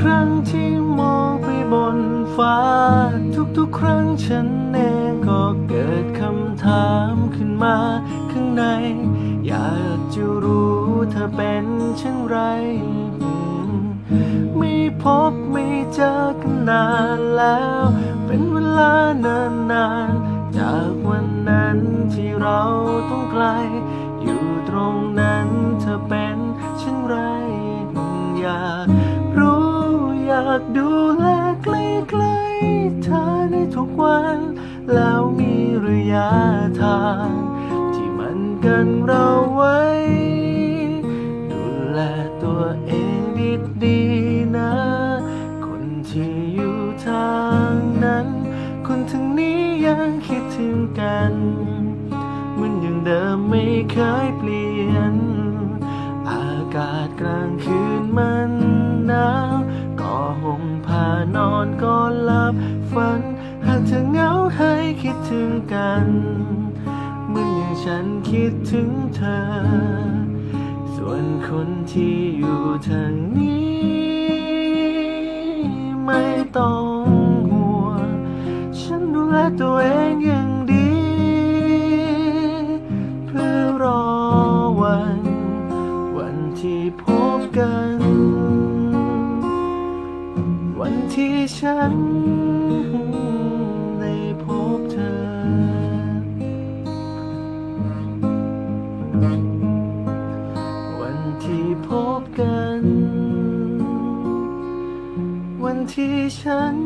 ครั้งที่มองไปบนฟ้า ทุกๆ ครั้งฉันเองก็เกิดคำถามขึ้นมาข้างใน อยากจะรู้เธอเป็นเช่นไร ไม่พบไม่เจอกันนานแล้ว เป็นเวลานานนานๆจากวันนั้นที่เราต้องไกลอยู่ตรง อยากดูแลใกล้ๆเธอในทุกวัน แล้วมีระยะทางที่มันกันเราไว้ ดูแลตัวเองดีๆนะ คนที่อยู่ทางนั้น คนทางนี้ยังคิดถึงกันเหมือนอย่างเดิมไม่เคยเปลี่ยน อากาศกลางคืน บฝัน หากเธอเหงาให้คิดถึงกันเหมือนอย่างฉันคิดถึงเธอ ส่วนคนที่อยู่ทางนี้ ไม่ต้องห่วง ฉันดูแลตัวเองอย่างดี เพื่อรอวัน วันที่พบ วันที่ฉันได้พบเธอ วันที่พบกัน วันที่ฉัน